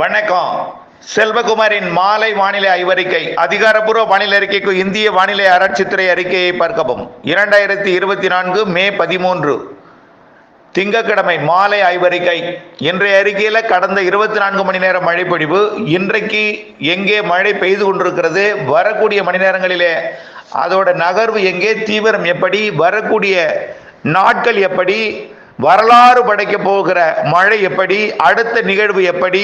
வணக்கம். செல்வகுமாரின் மாலை வானிலை ஆய்வறிக்கை அதிகாரப்பூர்வ வானிலை அறிக்கைக்கு இந்திய வானிலை ஆராய்ச்சித்துறை அறிக்கையை பார்க்கவும். இரண்டாயிரத்தி இருபத்தி நான்கு மே பதிமூன்று. திங்கட்கிழமை மாலை ஆய்வறிக்கை இன்றைய அறிக்கையில் கடந்த இருபத்தி நான்கு மணி நேர மழைப்பொழிவு இன்றைக்கு எங்கே மழை பெய்து கொண்டிருக்கிறது வரக்கூடிய மணி நேரங்களிலே அதோட நகர்வு எங்கே தீவிரம் எப்படி வரக்கூடிய நாட்கள் எப்படி வரலாறு படைக்க போகிற மழை எப்படி அடுத்த நிகழ்வு எப்படி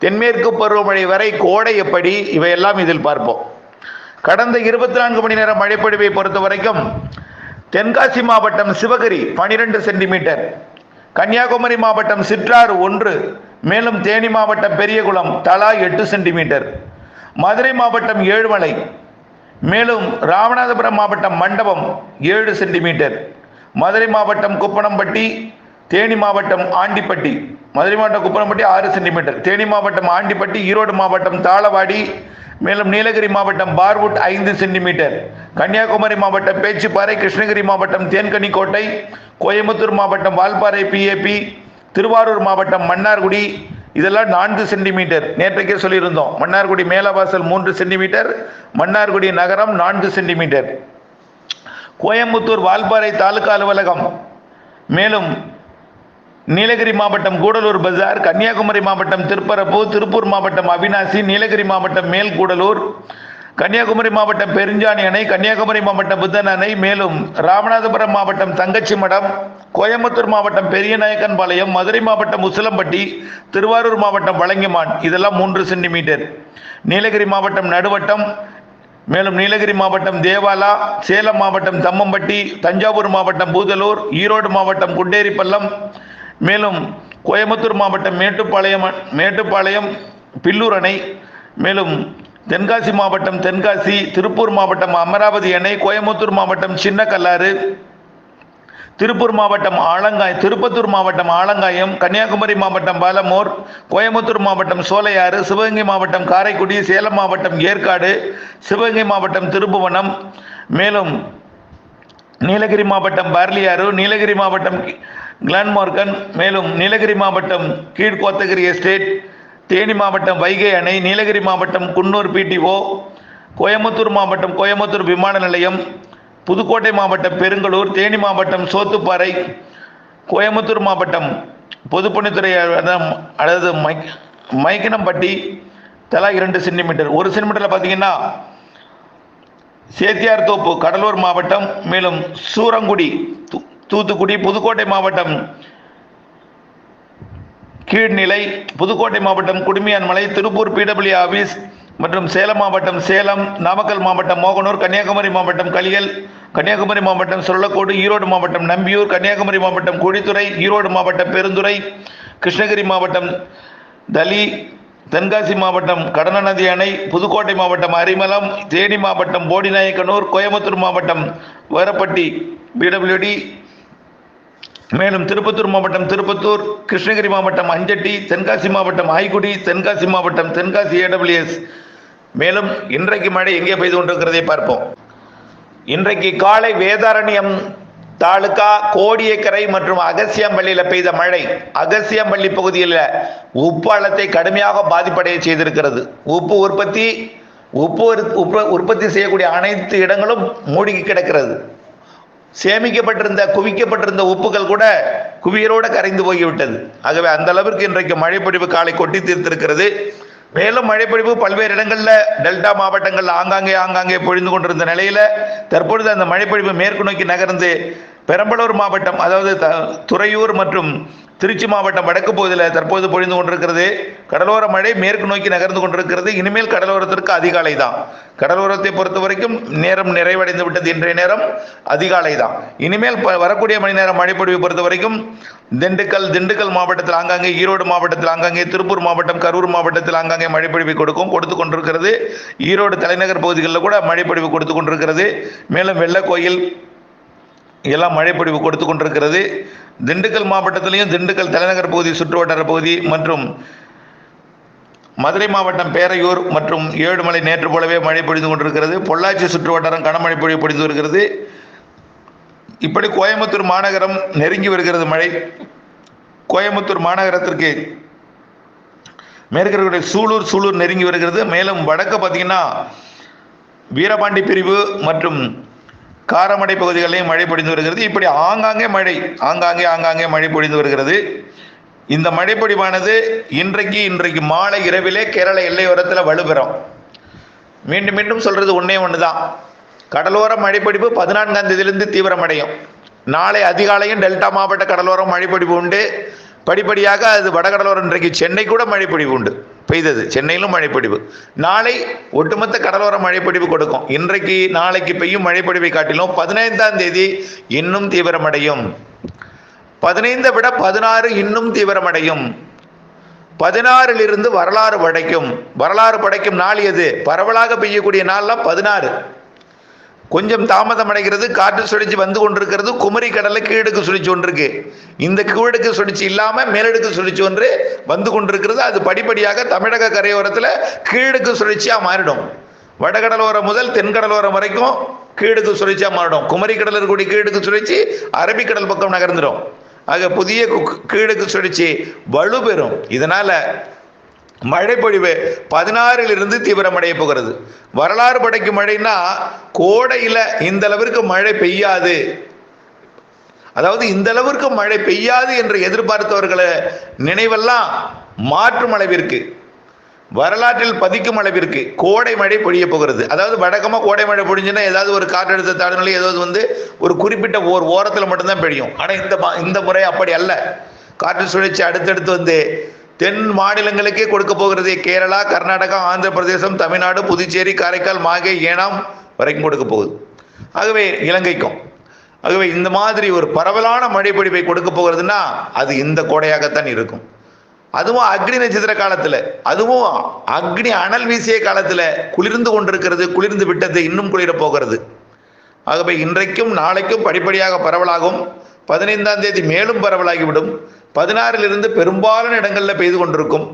தென்மேற்கு பருவமழை வரை கோடை எப்படி? இவையெல்லாம் இதில் பார்ப்போம். கடந்த இருபத்தி நான்கு மணி நேரம் மழைப்பொழிவை பொறுத்த வரைக்கும் தென்காசி மாவட்டம் சிவகிரி பனிரெண்டு சென்டிமீட்டர் கன்னியாகுமரி மாவட்டம் சிற்றாறு ஒன்று மேலும் தேனி மாவட்டம் பெரியகுளம் தலா எட்டு சென்டிமீட்டர் மதுரை மாவட்டம் ஏழுமலை மேலும் ராமநாதபுரம் மாவட்டம் மண்டபம் ஏழு சென்டிமீட்டர் மதுரை மாவட்டம் குப்பனம்பட்டி தேனி மாவட்டம் ஆண்டிப்பட்டி மதுரை மாவட்டம் குப்பரம்பட்டி ஆறு சென்டிமீட்டர். தேனி மாவட்டம் ஆண்டிப்பட்டி ஈரோடு மாவட்டம் தாளவாடி மேலும் நீலகிரி மாவட்டம் பார்வுட் ஐந்து சென்டிமீட்டர். கன்னியாகுமரி மாவட்டம் பேச்சுப்பாறை கிருஷ்ணகிரி மாவட்டம் தேன்கனிக்கோட்டை கோயம்புத்தூர் மாவட்டம் வால்பாறை பிஏபி திருவாரூர் மாவட்டம் மன்னார்குடி. இதெல்லாம் நான்கு சென்டிமீட்டர். நேற்றைக்கே சொல்லியிருந்தோம். மன்னார்குடி மேலவாசல் மூன்று சென்டிமீட்டர் மன்னார்குடி நகரம் நான்கு சென்டிமீட்டர். கோயம்புத்தூர் வால்பாறை தாலுகா அலுவலகம் மேலும் நீலகிரி மாவட்டம் கூடலூர் பஜார் கன்னியாகுமரி மாவட்டம் திருப்பரப்பு திருப்பூர் மாவட்டம் அவினாசி நீலகிரி மாவட்டம் மேல்கூடலூர் கன்னியாகுமரி மாவட்டம் பெருஞ்சாணி அணை கன்னியாகுமரி மாவட்டம் புத்தன் அணை மேலும் ராமநாதபுரம் மாவட்டம் தங்கச்சி மடம் கோயம்புத்தூர் மாவட்டம் பெரியநாயக்கன்பாளையம் மதுரை மாவட்டம் உசிலம்பட்டி திருவாரூர் மாவட்டம் வழங்கிமான். இதெல்லாம் மூன்று சென்டிமீட்டர். நீலகிரி மாவட்டம் நடுவட்டம் மேலும் நீலகிரி மாவட்டம் தேவாலா சேலம் மாவட்டம் தம்மம்பட்டி தஞ்சாவூர் மாவட்டம் பூதலூர் ஈரோடு மாவட்டம் குண்டேரிப்பள்ளம் மேலும் கோயம்புத்தூர் மாவட்டம் மேட்டுப்பாளையம் மேட்டுப்பாளையம் பில்லூர் அணை மேலும் தென்காசி மாவட்டம் தென்காசி திருப்பூர் மாவட்டம் அமராவதி அணை கோயம்புத்தூர் மாவட்டம் சின்ன கல்லாறு திருப்பூர் மாவட்டம் ஆலங்காய் திருப்பத்தூர் மாவட்டம் ஆலங்காயம் கன்னியாகுமரி மாவட்டம் பாலமூர் கோயம்புத்தூர் மாவட்டம் சோலையாறு சிவகங்கை மாவட்டம் காரைக்குடி சேலம் மாவட்டம் ஏற்காடு சிவகங்கை மாவட்டம் திருப்புவனம் மேலும் நீலகிரி மாவட்டம் பார்லியாறு நீலகிரி மாவட்டம் கிளான்மார்க்கன் மேலும் நீலகிரி மாவட்டம் கீழ்கோத்தகிரி எஸ்டேட் தேனி மாவட்டம் வைகை அணை நீலகிரி மாவட்டம் குன்னூர் பிடிஓ கோயம்புத்தூர் மாவட்டம் கோயம்புத்தூர் விமான நிலையம் புதுக்கோட்டை மாவட்டம் பெருங்கலூர் தேனி மாவட்டம் சோத்துப்பாறை கோயம்புத்தூர் மாவட்டம் பொதுப்பணித்துறை அதாவது மைக் மைக்கனம்பட்டி தலா இரண்டு சென்டிமீட்டர். ஒரு சென்டிமீட்டரில் பார்த்தீங்கன்னா சேத்தியார் தோப்பு கடலூர் மாவட்டம் மேலும் சூரங்குடி தூ- தூத்துக்குடி புதுக்கோட்டை மாவட்டம் கீழ்நிலை புதுக்கோட்டை மாவட்டம் குடுமியான்மலை திருப்பூர் பிடபிள்யூ ஆபீஸ் மற்றும் சேலம் மாவட்டம் சேலம் நாமக்கல் மாவட்டம் மோகனூர் கன்னியாகுமரி மாவட்டம் கலியல் கன்னியாகுமரி மாவட்டம் சொல்லக்கோடு ஈரோடு மாவட்டம் நம்பியூர் கன்னியாகுமரி மாவட்டம் குழித்துறை ஈரோடு மாவட்டம் பெருந்துறை கிருஷ்ணகிரி மாவட்டம் தலி தென்காசி மாவட்டம் கடனநதி அணை புதுக்கோட்டை மாவட்டம் அரிமலம் தேனி மாவட்டம் போடிநாயக்கனூர் கோயம்புத்தூர் மாவட்டம் வேரப்பட்டி பிடபிள்யூடி மேலும் திருப்பத்தூர் மாவட்டம் திருப்பத்தூர் கிருஷ்ணகிரி மாவட்டம் அஞ்சட்டி தென்காசி மாவட்டம் ஆய்குடி தென்காசி மாவட்டம் தென்காசி ஏடபிள்யூஎஸ் மேலும் இன்றைக்கு மழை எங்கே பெய்து கொண்டிருக்கிறதை பார்ப்போம். இன்றைக்கு காலை வேதாரண்யம் தாலுகா கோடியக்கரை மற்றும் அகசியம்பள்ளியில் பெய்த மழை. அகசியம்பள்ளி பகுதியில் உப்பு அளத்தை கடுமையாக பாதிப்படைய செய்திருக்கிறது. உப்பு உற்பத்தி உப்பு உற்பத்தி செய்யக்கூடிய அனைத்து இடங்களும் மூழ்கி கிடக்கிறது. சேமிக்கப்பட்டிருந்த குவிக்கப்பட்டிருந்த உப்புகள் கூட குவியலோடு கரைந்து போய்விட்டது. ஆகவே அந்த அளவிற்கு இன்றைக்கு மழைப்பொழிவு காலை கொட்டி தீர்த்திருக்கிறது. மேலும் மழைப்பொழிவு பல்வேறு இடங்களில் டெல்டா மாவட்டங்களில் ஆங்காங்கே ஆங்காங்கே பொழிந்து கொண்டிருந்த நிலையில தற்பொழுது அந்த மழைப்பொழிவு மேற்கு நோக்கி நகர்ந்து பெரம்பலூர் மாவட்டம் அதாவது த- துறையூர் மற்றும் திருச்சி மாவட்டம் வடக்கு பகுதியில் தற்போது பொழிந்து கொண்டிருக்கிறது. கடலோர மழை மேற்கு நோக்கி நகர்ந்து கொண்டிருக்கிறது. இனிமேல் கடலோரத்திற்கு அதிகாலை தான் கடலோரத்தை பொறுத்த வரைக்கும் நேரம் நிறைவடைந்து விட்டது இன்றைய நேரம் அதிகாலை தான் இனிமேல் ப- வரக்கூடிய மணி நேரம் மழைப்பொழிவை பொறுத்த வரைக்கும் திண்டுக்கல் திண்டுக்கல் மாவட்டத்தில் ஆங்காங்கே ஈரோடு மாவட்டத்தில் ஆங்காங்கே திருப்பூர் மாவட்டம் கரூர் மாவட்டத்தில் ஆங்காங்கே மழைப்பொழிவை கொடுக்கும் கொடுத்து கொண்டிருக்கிறது. ஈரோடு தலைநகர் பகுதிகளில் கூட மழைப்பொழிவு கொடுத்து கொண்டிருக்கிறது. மேலும் வெள்ளக்கோயில் எல்லாம் மழைப்பொழிவு கொடுத்து கொண்டிருக்கிறது. திண்டுக்கல் மாவட்டத்திலையும் திண்டுக்கல் தலைநகர் பகுதி சுற்றுவட்டார பகுதி மற்றும் மதுரை மாவட்டம் பேரையூர் மற்றும் ஏழுமலை நேற்று போலவே மழை பொழிந்து கொண்டிருக்கிறது. பொள்ளாச்சி சுற்றுவட்டாரம் கனமழை பொழிவு பொழிந்து வருகிறது. இப்படி கோயம்புத்தூர் மாநகரம் நெருங்கி வருகிறது மழை. கோயம்புத்தூர் மாநகரத்திற்கு மேற்கு சூலூர் சூலூர் நெருங்கி வருகிறது. மேலும் வடக்கு பார்த்தீங்கன்னா வீரபாண்டி பிரிவு மற்றும் காரமடை பகுதிகளிலும் மழை பொழிந்து வருகிறது. இப்படி ஆங்காங்கே மழை ஆங்காங்கே ஆங்காங்கே மழை பொழிந்து வருகிறது. இந்த மழைப்பொழிவானது இன்றைக்கு இன்றைக்கு மாலை இரவிலே கேரள எல்லையோரத்தில் வலுப்பெறும். மீண்டும் மீண்டும் சொல்றது ஒன்றே ஒன்று தான் கடலோர மழைப்பொழிவு பதினான்காம் தேதியிலிருந்து தீவிரமடையும். நாளை அதிகாலையும் டெல்டா மாவட்ட கடலோரம் மழைப்பொழிவு உண்டு. படிப்படியாக அது வடகடலோரம் இன்றைக்கு சென்னை கூட மழைப்பொழிவு உண்டு. பெய்தது. சென்னையிலும் மழைப்பொழிவு நாளை ஒட்டுமொத்த கடலோர மழைப்பொழிவு கொடுக்கும். இன்றைக்கு நாளைக்கு பெய்யும் மழைப்பொழிவை காட்டிலும் பதினைந்தாம் தேதி இன்னும் தீவிரமடையும். பதினைந்தை விட பதினாறு இன்னும் தீவிரமடையும். பதினாறிலிருந்து வரலாறு படைக்கும். வரலாறு படைக்கும் நாள் எது? பரவலாக பெய்யக்கூடிய நாள்லாம் பதினாறு. கொஞ்சம் தாமதம் அடைகிறது காற்று சுழிச்சு வந்து கொண்டிருக்கிறது குமரி கடலை கீழடுக்கு சுழிச்சு ஒன்று இருக்கு இந்த கீழடுக்கு சுழற்சி இல்லாம மேலடுக்கு சுழிச்சு ஒன்று வந்து கொண்டிருக்கிறது. அது படிப்படியாக தமிழக கரையோரத்தில் கீழடுக்கு சுழற்சியா மாறிடும். வடகடலோரம் முதல் தென்கடலோரம் வரைக்கும் கீழடுக்கு சுழற்சியா மாறிடும். குமரி கடல் இருக்கக்கூடிய கீழடுக்கு சுழற்சி அரபிக்கடல் பக்கம் நகர்ந்துடும். ஆக புதிய கீழடுக்கு சுழற்சி வலுப்பெறும். இதனால மழைப்பொழிவு பதினாறிலிருந்து தீவிரமடைய போகிறது. வரலாறு படைக்கும் மழைன்னா கோடையில இந்த அளவிற்கு மழை பெய்யாது. அதாவது இந்த அளவிற்கு மழை பெய்யாது என்று எதிர்பார்த்தவர்களை நினைவெல்லாம் மாற்றும் அளவிற்கு. வரலாற்றில் பதிக்கும் அளவிற்கு கோடை மழை பொழிய போகிறது. அதாவது வழக்கமாக கோடை மழை பொழிஞ்சுன்னா ஏதாவது ஒரு காற்றழுத்த தாழ்நிலை ஏதாவது வந்து ஒரு குறிப்பிட்ட ஓர் ஓரத்தில் மட்டும்தான் பெய்யும். ஆனால் இந்த இந்த முறை அப்படி அல்ல. காற்று சுழற்சி அடுத்தடுத்து வந்து தென் மாநிலங்களுக்கே கொடுக்க போகிறது கேரளா கர்நாடகா ஆந்திர பிரதேசம் தமிழ்நாடு புதுச்சேரி காரைக்கால் மாகே ஏனாம் வரைக்கும் கொடுக்க போகுது. ஆகவே இலங்கைக்கும் ஆகவே இந்த மாதிரி ஒரு பரவலான மழைப்பொழிவை கொடுக்க போகிறதுனா அது இந்த கோடையாகத்தான் இருக்கும். அதுவும் அக்னி நட்சத்திர காலத்தில் அதுவும் அக்னி அனல் வீசிய காலத்தில் குளிர்ந்து கொண்டிருக்கிறது குளிர்ந்து விட்டது இன்னும் குளிரப் போகிறது. ஆகவே இன்றைக்கும் நாளைக்கும் படிப்படியாக பரவலாகும். பதினைந்தாம் தேதி மேலும் பரவலாகிவிடும். பதினாறிலிருந்து பெரும்பாலான இடங்களில் பெய்து கொண்டிருக்கும்.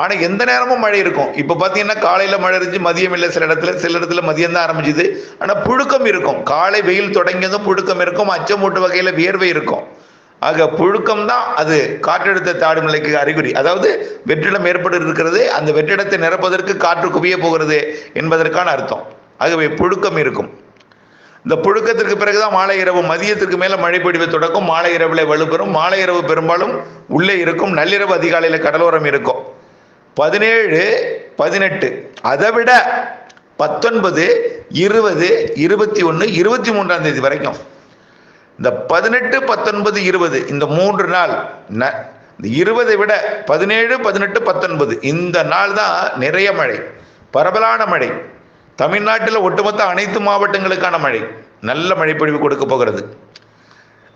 ஆனால் எந்த நேரமும் மழை இருக்கும். இப்போ பார்த்தீங்கன்னா காலையில் மழை இருந்துச்சு மதியம் இல்லை சில இடத்துல சில இடத்துல மதியம் தான் ஆரம்பிச்சுது. ஆனால் புழுக்கம் இருக்கும். காலை வெயில் தொடங்கியதும் புழுக்கம் இருக்கும். அச்சமூட்டு வகையில் வியர்வை இருக்கும். ஆக புழுக்கம் தான் அது காற்றழுத்த தாழ்வு நிலைக்கு அறிகுறி. அதாவது வெற்றிடம் ஏற்பட்டு இருக்கிறது அந்த வெற்றிடத்தை நிரப்பதற்கு காற்று குவிய போகிறது என்பதற்கான அர்த்தம். ஆகவே புழுக்கம் இருக்கும். இந்த புழுக்கத்திற்கு பிறகுதான் மாலை இரவு மதியத்திற்கு மேல மழை பொழிவு தொடக்கும். மாலை இரவுல வலுப்பெறும் மாலை இரவு பெரும்பாலும் உள்ளே இருக்கும். நள்ளிரவு அதிகாலையில கடலோரம் இருக்கும். பதினேழு பதினெட்டு. அதை விட பத்தொன்பது இருபது இருபத்தி ஒன்று இருபத்தி மூன்றாம் தேதி வரைக்கும். இந்த பதினெட்டு பத்தொன்பது இருபது இந்த மூன்று நாள் ந- இந்த இருபதை விட பதினேழு பதினெட்டு பத்தொன்பது இந்த நாள் தான் நிறைய மழை. பரவலான மழை. தமிழ்நாட்டில் ஒட்டுமொத்த அனைத்து மாவட்டங்களுக்கான மழை. நல்ல மழை பொழிவு கொடுக்க போகிறது.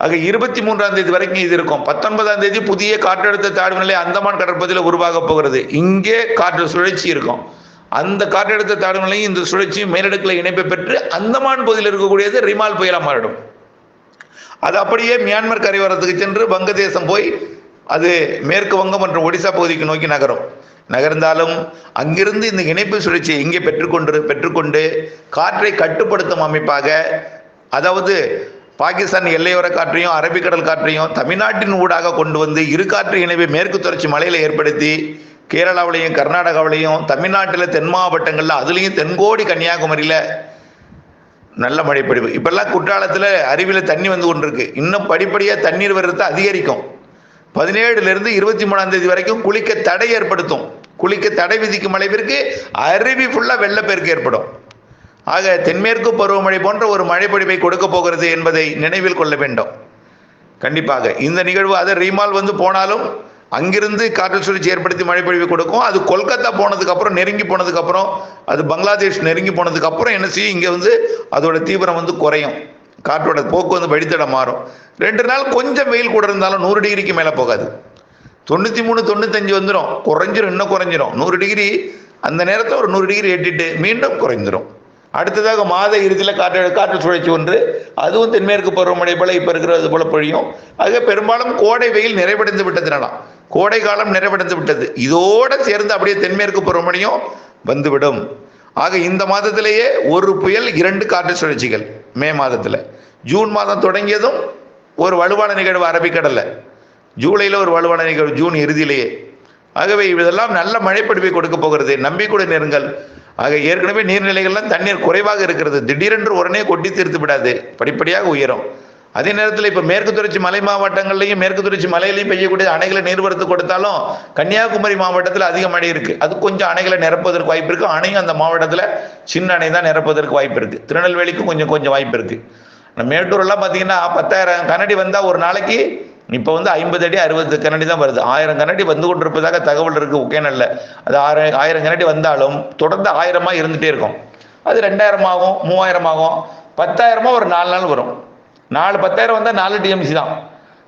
ஆக இருபத்தி மூன்றாம் தேதி வரைக்கும் இது இருக்கும். பத்தொன்பதாம் தேதி புதிய காற்றழுத்த தாழ்வு நிலை அந்தமான் கடற்பகுதியில் உருவாக போகிறது. இங்கே காற்று சுழற்சி இருக்கும். அந்த காற்றழுத்த தாழ்வு நிலையும் இந்த சுழற்சியும் மேலடுக்கில் இணைப்பை பெற்று அந்தமான் பகுதியில் இருக்கக்கூடியது ரிமால் புயலாக மாறிடும். அது அப்படியே மியான்மர் கரையோரத்துக்கு சென்று வங்கதேசம் போய் அது மேற்கு வங்கம் மற்றும் ஒடிசா பகுதிக்கு நோக்கி நகரும். நகர்ந்தாலும் அங்கிருந்து இந்த இணைப்பு சுழற்சியை இங்கே பெற்றுக்கொண்டு பெற்றுக்கொண்டு காற்றை கட்டுப்படுத்தும் அமைப்பாக அதாவது பாகிஸ்தான் எல்லையோர காற்றையும் அரபிக்கடல் காற்றையும் தமிழ்நாட்டின் ஊடாக கொண்டு வந்து இரு காற்று இணைவை மேற்கு தொடர்ச்சி மலையில ஏற்படுத்தி கேரளாவிலையும் கர்நாடகாவிலையும் தமிழ்நாட்டில் தென் மாவட்டங்களில் அதுலேயும் தென்கோடி கன்னியாகுமரியில் நல்ல மழைப்பொழிவு. இப்பெல்லாம் குற்றாலத்தில் அருவியில் தண்ணி வந்து கொண்டிருக்கு. இன்னும் படிப்படியாக தண்ணீர் வர்றது அதிகரிக்கும். பதினேழுல இருந்து இருபத்தி மூணாம் தேதி வரைக்கும் குளிக்க தடை ஏற்படுத்தும். குளிக்க தடை விதிக்கும் அளவிற்கு அருவி ஃபுல்லாக வெள்ளப்பெருக்கு ஏற்படும். ஆக தென்மேற்கு பருவமழை போன்ற ஒரு மழைப்பொழிவை கொடுக்க போகிறது என்பதை நினைவில் கொள்ள வேண்டும். கண்டிப்பாக இந்த நிகழ்வு அதை ரீமால் வந்து போனாலும் அங்கிருந்து காற்று சுழற்சி ஏற்படுத்தி மழைப்பொழிவு கொடுக்கும். அது கொல்கத்தா போனதுக்கப்புறம் நெருங்கி போனதுக்கப்புறம் அது பங்களாதேஷ் நெருங்கி போனதுக்கப்புறம் என்ன செய்யும்? இங்கே வந்து அதோட தீவிரம் வந்து குறையும். காற்றோட போக்கு வந்து வழித்தடம் மாறும். ரெண்டு நாள் கொஞ்சம் வெயில் கூட இருந்தாலும் நூறு டிகிரிக்கு மேலே போகாது. தொண்ணூற்றி மூணு தொண்ணூத்தஞ்சு வந்துடும் குறைஞ்சிரும் இன்னும் குறைஞ்சிரும். நூறு டிகிரி அந்த நேரத்தில் ஒரு நூறு டிகிரி எட்டிட்டு மீண்டும் குறைஞ்சிரும் அடுத்ததாக மாத இறுதியில் காற்று காற்று சுழற்சி ஒன்று. அதுவும் தென்மேற்கு பருவமழை போல இப்போ இருக்கிறது போல பொழியும். ஆக பெரும்பாலும் கோடை வெயில் நிறைவடைந்து விட்டதுனாலாம் கோடை காலம் நிறைவடைந்து விட்டது. இதோட சேர்ந்து அப்படியே தென்மேற்கு பருவமழையும் வந்துவிடும். ஆக இந்த மாதத்திலேயே ஒரு புயல் இரண்டு காற்று சுழற்சிகள். மே மாதத்தில். ஜூன் மாதம் தொடங்கியதும் ஒரு வலுவான நிகழ்வு அரபிக்கடலில். ஜூலையில் ஒரு வலுவான நிகழ்வு ஜூன் இறுதியிலேயே. ஆகவே இதெல்லாம் நல்ல மழைப்பொழிவை கொடுக்க போகிறது. நம்பிக்கூட நேருங்கள் ஆக ஏற்கனவே நீர்நிலைகள்லாம் தண்ணீர் குறைவாக இருக்கிறது. திடீரென்று உடனே கொட்டி தீர்த்து விடாது. படிப்படியாக உயரும். அதே நேரத்தில் இப்போ மேற்கு தொடர்ச்சி மலை மாவட்டங்கள்லையும் மேற்கு தொடர்ச்சி மலையிலையும் பெய்யக்கூடிய அணைகளை நீர்வரத்து கொடுத்தாலும் கன்னியாகுமரி மாவட்டத்தில் அதிக மழை இருக்கு. அது கொஞ்சம் அணைகளை நிரப்புவதற்கு வாய்ப்பு இருக்கு. அணையும் அந்த மாவட்டத்தில் சின்ன அணை தான் நிரப்புவதற்கு வாய்ப்பு இருக்கு. திருநெல்வேலிக்கும் கொஞ்சம் கொஞ்சம் வாய்ப்பு இருக்கு. நம்ம மேட்டூர்லாம் பார்த்தீங்கன்னா பத்தாயிரம் கனடி வந்தால் ஒரு நாளைக்கு இப்போ வந்து ஐம்பது அடி அறுபது கனடி தான் வருது. ஆயிரம் கனடி வந்து கொண்டிருப்பதாக தகவல் இருக்கு ஒகேனல்ல அது ஆயிரம் ஆயிரம் கனடி வந்தாலும் தொடர்ந்து ஆயிரமா இருந்துட்டே இருக்கும். அது ரெண்டாயிரம் ஆகும் மூவாயிரம் ஆகும் பத்தாயிரமா ஒரு நாலு நாள் வரும். நாலு பத்தாயிரம் வந்தால் நாலு டிஎம்சி தான்.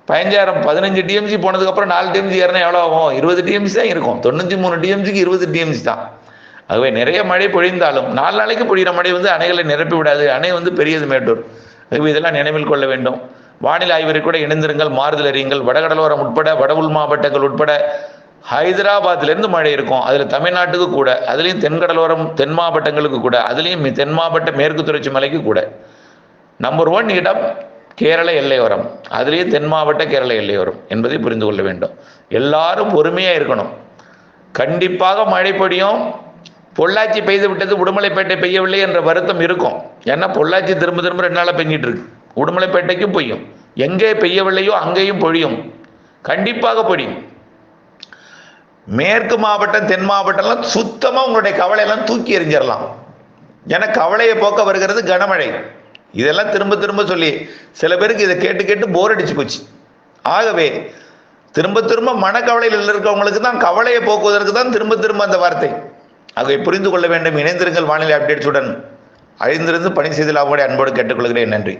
பதினஞ்சாயிரம் பதினஞ்சு டிஎம்சி போனதுக்கப்புறம் நாலு டிஎம்சி ஏறினா எவ்வளோ ஆகும்? இருபது டிஎம்சி தான் இருக்கும். தொண்ணூற்றி மூணு டிஎம்சிக்கு இருபது டிஎம்சி தான். ஆகவே நிறைய மழை பொழிந்தாலும் நாலு நாளைக்கு பொழிகிற மழை வந்து அணைகளை நிரப்பி விடாது. அணை வந்து பெரியது மேட்டூர். ஆகவே இதெல்லாம் நினைவில் கொள்ள வேண்டும். வானிலை ஆய்வரை கூட இணைந்திருங்கள் மாறுதல் அறியுங்கள். வடகடலோரம் உட்பட வட உள் மாவட்டங்கள் உட்பட ஹைதராபாத்லேருந்து மழை இருக்கும். அதில் தமிழ்நாட்டுக்கு கூட அதுலேயும் தென்கடலோரம் தென் மாவட்டங்களுக்கு கூட அதுலேயும் தென் மாவட்ட மேற்கு தொடர்ச்சி மலைக்கு கூட. நம்பர் ஒன் இடம் கேரள எல்லையோரம். அதுலேயும் தென் மாவட்ட கேரள எல்லையோரம் என்பதை புரிந்து கொள்ள வேண்டும். எல்லாரும் பொறுமையாக இருக்கணும். கண்டிப்பாக மழை பொடியும் பொள்ளாச்சி பெய்து விட்டது உடுமலைப்பேட்டை பெய்யவில்லை என்ற வருத்தம் இருக்கும். ஏன்னா பொள்ளாச்சி திரும்ப திரும்ப ரெண்டு நாளாக பெஞ்சிட்டு இருக்கு. உடுமலைப்பேட்டைக்கும் பொய்யும். எங்கே பெய்யவில்லையோ அங்கேயும் பொழியும். கண்டிப்பாக பொழியும். மேற்கு மாவட்டம் தென் மாவட்டம்லாம் சுத்தமாக உங்களுடைய கவலையெல்லாம் தூக்கி எறிஞ்சிடலாம் ஏன்னா கவலையை போக்க வருகிறது கனமழை. இதெல்லாம் திரும்ப திரும்ப சொல்லி சில பேருக்கு இதை கேட்டு கேட்டு போர் அடிச்சு போச்சு. ஆகவே திரும்ப திரும்ப மனக்கவலையில் இருக்கவங்களுக்கு தான் கவலையை போக்குவதற்கு தான் திரும்ப திரும்ப அந்த வார்த்தை. ஆகவே புரிந்து கொள்ள வேண்டும் இணைந்திருங்கள் வானிலை அப்டேட்ஸுடன் அழிந்திருந்து பணி செய்து அவங்களுடைய அன்போடு கேட்டுக்கொள்கிறேன் நன்றி.